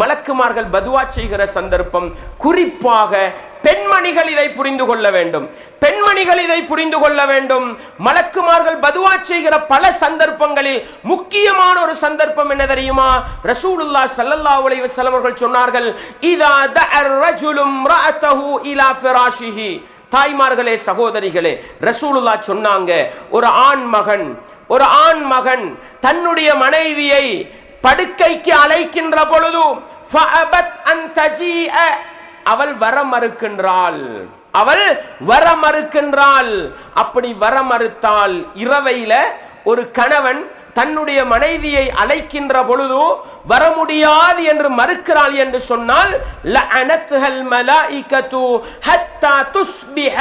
மலக்குமார்கள் பதுவா செய்கிற சந்தர்ப்பம் குறிப்பாக பெண்மணிகள் இதை புரிந்து கொள்ள வேண்டும். பெண்மணிகள் இதை புரிந்து கொள்ள வேண்டும். மலக்குமார்கள் பதுவா செய்கிற பல சந்தர்ப்பங்களில் முக்கியமான ஒரு சந்தர்ப்பம் என்ன தெரியுமா? ரசூலுல்லாஹ் சல்லல்லா அலைஹி செலவர்கள் சொன்னார்கள் இதா ரஜுலும் ரஅத்தஹு இலா ஃபிராஷிஹி. தாய்மார்களே சகோதரிகளே ரசூலுல்லா சொன்னாங்க ஒரு ஆண் மகன் ஒரு ஆண் மகன் தன்னுடைய மனைவியை படுக்கைக்கு அழைக்கின்ற பொழுது அவள் வர மறுக்கின்றாள் அவள் வர மறுக்கின்றாள் அப்படி வர மறுத்தால் இரவையில ஒரு கணவன் தன்னுடைய மனைவியை அழைக்கின்ற பொழுது வர முடியாது என்று மறுக்கிறாள் என்று சொன்னால் ஹத்தா துஸ்பிஹ.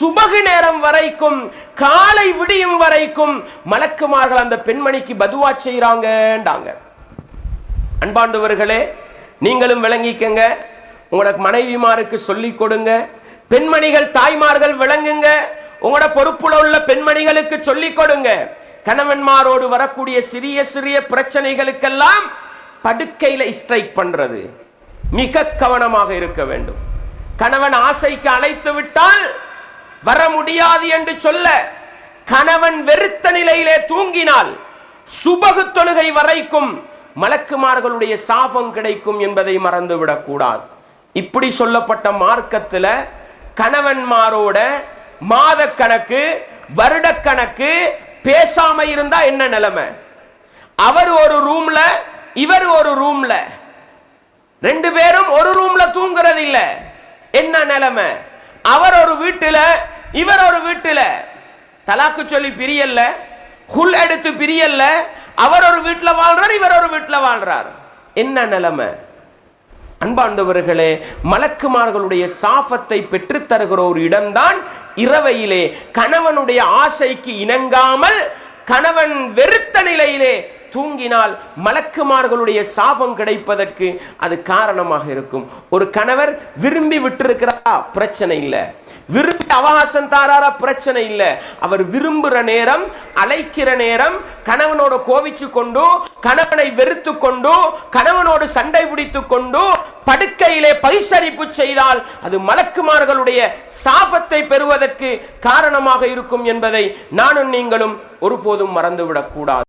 சுபகு நேரம் வரைக்கும் காலை விடியும் வரைக்கும் மலக்குமார்கள் அந்த பெண்மணிக்கு பதுவா செய்றாங்கன்றாங்க. அன்பாண்டவர்களே நீங்களும் விளங்கிக்கங்க. உங்களோட மனைவிமாருக்கு சொல்லி கொடுங்க. பெண்மணிகள் தாய்மார்கள் விளங்குங்க. உங்களோட பொறுப்புல உள்ள பெண்மணிகளுக்கு சொல்லிக் கொடுங்க. கணவன்மாரோடு வரக்கூடிய சிறிய சிறிய பிரச்சனைகளுக்கெல்லாம் படுக்கையில ஸ்ட்ரைக் பண்றது. மிக கவனமாக இருக்க வேண்டும். கணவன் ஆசைக்கு அழைத்து விட்டால் வர முடியாது என்று சொல்ல கணவன் வெறுத்த நிலையிலே தூங்கினால் சுபகு தொழுகை வரைக்கும் மலக்குமார்களுடைய சாபம் கிடைக்கும் என்பதை மறந்துவிடக் கூடாது. இப்படி சொல்லப்பட்ட மார்க்கத்தில் கணவன்மாரோட மாத கணக்கு வருடக்கணக்கு பேசாம இருந்தா என்ன நிலைமை? அவர் ஒரு ரூம்ல இவர் ஒரு ரூம்ல ரெண்டு பேரும் ஒரு ரூம்ல தூங்குறது இல்ல என்ன நிலைமை? அவர் ஒரு வீட்டுல இவர் ஒரு வீட்டுல. தலாக்கு சொல்லி பிரியல்ல ஹுல் எடுத்து பிரியல்ல அவர் ஒரு வீட்டுல வாழ்றார் இவர் ஒரு வீட்டுல வாழ்றார். என்ன நிலைமை? அன்பார்ந்தவர்களே மலக்குமார்களுடைய சாபத்தை பெற்றுத்தருகிற ஒரு இடம்தான் இரவையிலே. கணவனுடைய ஆசைக்கு இணங்காமல் கணவன் வெறுத்த நிலையிலே தூங்கினால் மலக்குமார்களுடைய சாபம் கிடைப்பதற்கு அது காரணமாக இருக்கும். ஒரு கணவர் விரும்பி விட்டிருக்கிறாரா? பிரச்சனை இல்லை. விரும்பி அவகாசம் தாராரா? பிரச்சனை இல்லை. அவர் விரும்புகிற நேரம் அழைக்கிற நேரம் கணவனோட கோவிச்சு கொண்டு கணவனை வெறுத்து கொண்டு கணவனோடு சண்டை பிடித்து கொண்டு படுக்கையிலே பரிசரிப்பு செய்தால் அது மலக்குமார்களுடைய சாபத்தை பெறுவதற்கு காரணமாக இருக்கும் என்பதை நானும் நீங்களும் ஒருபோதும் மறந்துவிடக்கூடாது.